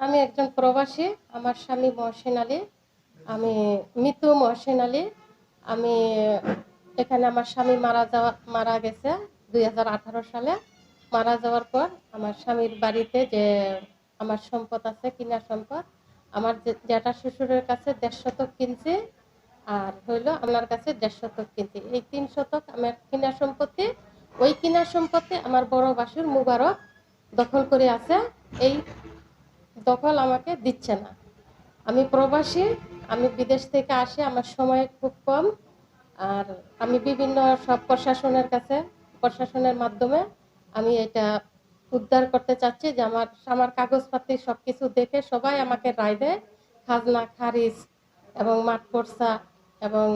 আমি একজন প্রবাসী, আমার স্বামী মহসেন আলী, আমি মৃত্যু মহসেন আলী, আমি এখানে আমার স্বামী মারা যাওয়া, মারা গেছে দুই হাজার আঠারো সালে। মারা যাওয়ার পর আমার স্বামীর বাড়িতে যে আমার সম্পদ আছে, কিনা সম্পদ, আমার জ্যাঠা শ্বশুরের কাছে দেড় শতক কিনছি আর হইল আমার কাছে দেড় শতক কিনছি। এই তিন শতক আমার কিনা সম্পত্তি, ওই কিনা সম্পত্তি আমার বড় বাসুর মুবারক দখল করে আছে। এই দখল আমাকে দিচ্ছে না। আমি প্রবাসী, আমি বিদেশ থেকে আসি, আমার সময় খুব কম। আর আমি বিভিন্ন সব প্রশাসনের কাছে, প্রশাসনের মাধ্যমে আমি এটা উদ্ধার করতে চাচ্ছি যে আমার আমার কাগজপাতি সব কিছু দেখে সবাই আমাকে রায় দেয়। খাজনা, খারিজ এবং মাঠ পর্সা এবং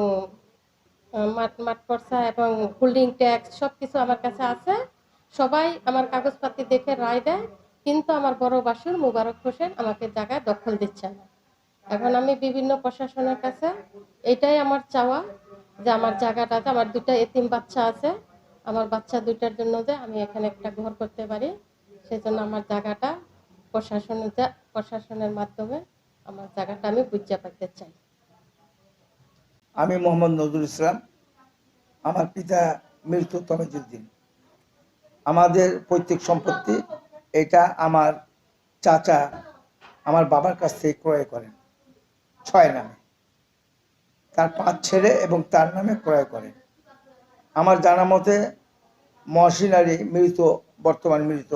মাঠ মাঠ পর্সা এবং হোল্ডিং ট্যাক্স সব কিছু আমার কাছে আছে। সবাই আমার কাগজপাতি দেখে রায় দেয়। কিন্তু আমার বড় বাসুর মুবারক হোসেন আমাকে জায়গায় দখল দিচ্ছে না এখন আমি বিভিন্ন প্রশাসনের কাছে এটাই আমার চাওয়া যে আমার জায়গাটাতে আমার দুটা এতিম বাচ্চা আছে, আমার বাচ্চা দুইটার জন্য যে আমি এখানে একটা ঘর করতে পারি। সেই জন্য আমার জায়গাটা প্রশাসনের প্রশাসনের মাধ্যমে আমার জায়গাটা আমি বুঝতে পাইতে চাই। আমি মোহাম্মদ নজরুল ইসলাম। আমার পিতা মৃত্যু তমেজুদ্দিন আমাদের পৈতৃক সম্পত্তি এটা আমার চাচা আমার বাবার কাছ থেকে ক্রয় করেন, ছয় নামে। তার পাঁচ ছেলে এবং তার নামে ক্রয় করেন। আমার জানা মতে মহসিন আলী মৃত, বর্তমান মৃত।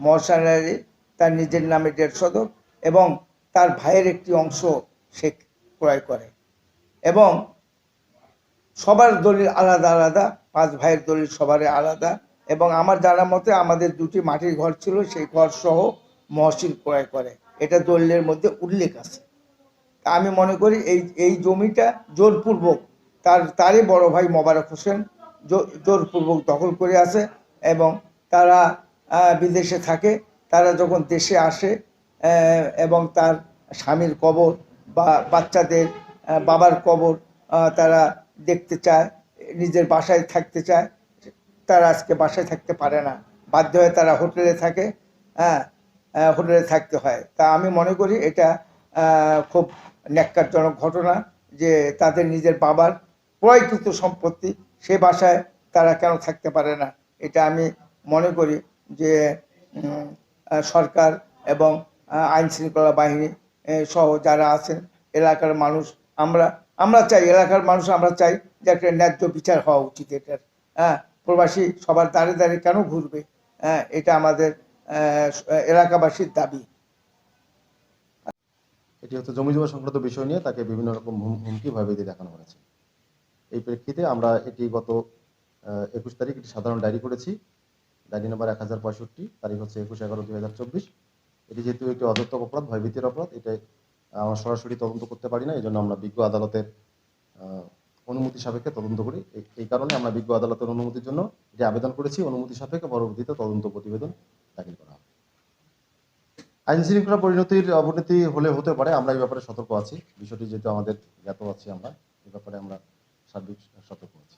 মহসিন আলী তার নিজের নামে দেড় শতক এবং তার ভাইয়ের একটি অংশ সে ক্রয় করে। এবং সবার দলিল আলাদা আলাদা, পাঁচ ভাইয়ের দলিল সবারই আলাদা। এবং আমার জানা মতে আমাদের দুটি মাটির ঘর ছিল, সেই ঘর সহ মহসিন ক্রয় করে। এটা দলিলের মধ্যে উল্লেখ আছে। আমি মনে করি এই এই জমিটা জোরপূর্বক তার, তারই বড় ভাই মোবারক হোসেন জোরপূর্বক দখল করে আছে এবং তারা বিদেশে থাকে। তারা যখন দেশে আসে এবং তার স্বামীর কবর বা বাচ্চাদের বাবার কবর তারা দেখতে চায়, নিজের বাসায় থাকতে চায়। তারা আজকে বাসায় থাকতে পারে না। বাধ্য হয়ে তারা হোটেলে থাকে হ্যাঁ হোটেলে থাকতে হয়। তা আমি মনে করি এটা খুব ন্যাক্কারজনক ঘটনা যে তাদের নিজের বাবার ক্রয়কৃত সম্পত্তি সে বাসায় তারা কেন থাকতে পারে না? এটা আমি মনে করি যে সরকার এবং আইন শৃঙ্খলা বাহিনী সহ যারা আছেন, এলাকার মানুষ, আমরা আমরা চাই, এলাকার মানুষ আমরা চাই যে একটা ন্যায্য বিচার হওয়া উচিত এটার হ্যাঁ। প্রবাসী সবার দাঁড়ে দাঁড়িয়ে কেন ঘুরবে? হ্যাঁ এটা আমাদের এলাকাবাসীর দাবি। এটি হচ্ছে জমি জমা সংক্রান্ত বিষয় নিয়ে তাকে বিভিন্ন রকম হুম- হুমকি ভয়ভীতি দেখানো হয়েছে। এই প্রেক্ষিতে আমরা এটি গত একুশ তারিখ একটি সাধারণ ডায়েরি করেছি। ডায়েরি নম্বর এক হাজার পঁয়ষট্টি, তারিখ হচ্ছে একুশ এগারো দুই হাজার চব্বিশ। এটি যেহেতু একটি অযৌক্তিক অপরাধ ভয়ভীতির অপরাধ, এটা আমরা সরাসরি তদন্ত করতে পারি না এই জন্য আমরা বিজ্ঞ আদালতের অনুমতি সাপেক্ষে তদন্ত করি। এই- কারণে আমরা বিজ্ঞ আদালতের অনুমতির জন্য যে আবেদন করেছি, অনুমতি সাপেক্ষে পরবর্তীতে তদন্ত প্রতিবেদন দাখিল করা হবে। আইন শৃঙ্খলা পরিণতির অবনতি হলে হতে পারে, আমরা এই ব্যাপারে সতর্ক আছি। বিষয়টি যেহেতু আমাদের জ্ঞাত আছি আমরা, এ ব্যাপারে আমরা সার্বিক সতর্ক আছি।